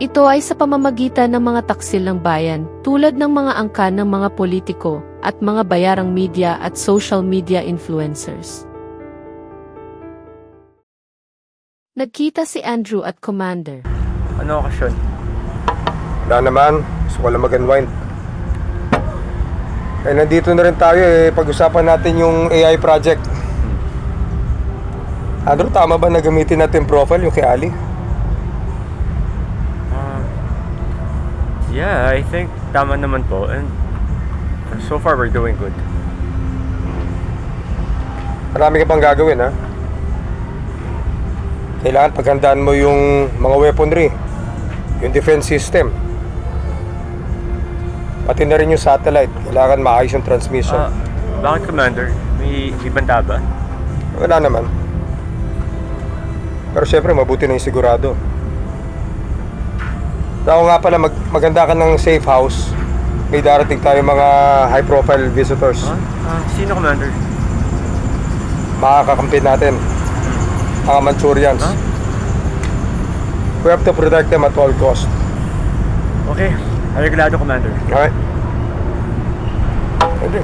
Ito ay sa pamamagitan ng mga taksil ng bayan, tulad ng mga angkan ng mga politiko at mga bayarang media at social media influencers. Nagkita si Andrew at Commander. Ano okasyon? Wala naman, gusto ko lang mag-unwind. Eh, nandito na rin tayo eh, pag-usapan natin yung AI project. Andrew, tama ba na gamitin natin yung profile, yung kay Ali? Yeah, I think tama naman po. And so far, we're doing good. Marami ka pang gagawin, ha? Kailangan paghandaan mo yung mga weaponry, yung defense system. Pati na rin yung satellite. Kailangan maayos yung transmission. Ah, bakit, Commander? May ibanta ba? Wala naman. Pero syempre, mabuti na yung sigurado. Ako nga pala, mag maganda ka ng safe house. May darating tayo mga high-profile visitors. Huh? Ah, sino, Commander? Makakakampi natin. Mga Manchurians. Huh? We have to protect them at all cost. Okay, Ariglado, Commander. Alright? Pwede.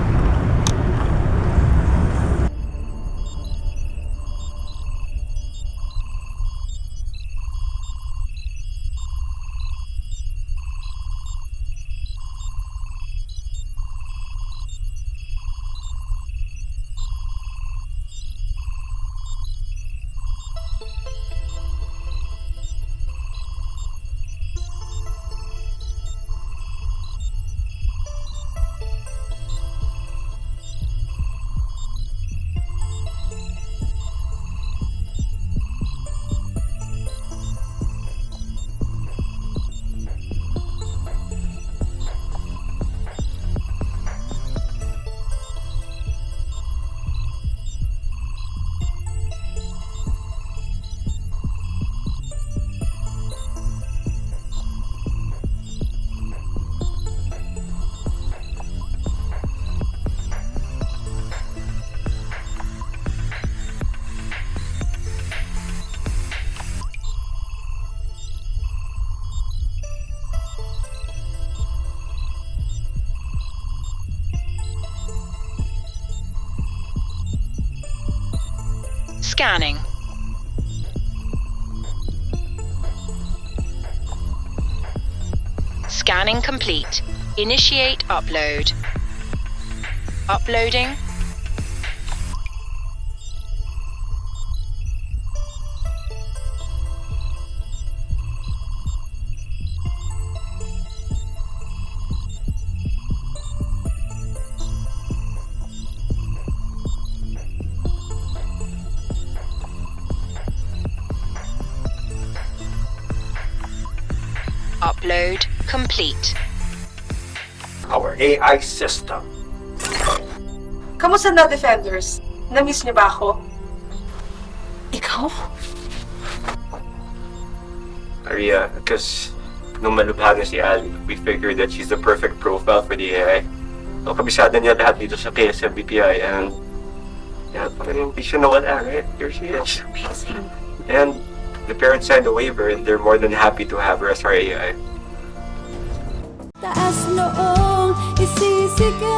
Scanning. Scanning complete. Initiate upload. Uploading. Upload complete. our AI system. Kamusta na, Defenders? Na-miss niyo ba ako? Ikaw? Aria, because nung malubha na si Ali, we figured that she's the perfect profile for the AI. So, kabisada niya lahat dito sa KSM BPI and yeah, parang hindi siya nawala, right? Here she is. And the parents signed a waiver and they're more than happy to have her as our AI. Taas noong isisigaw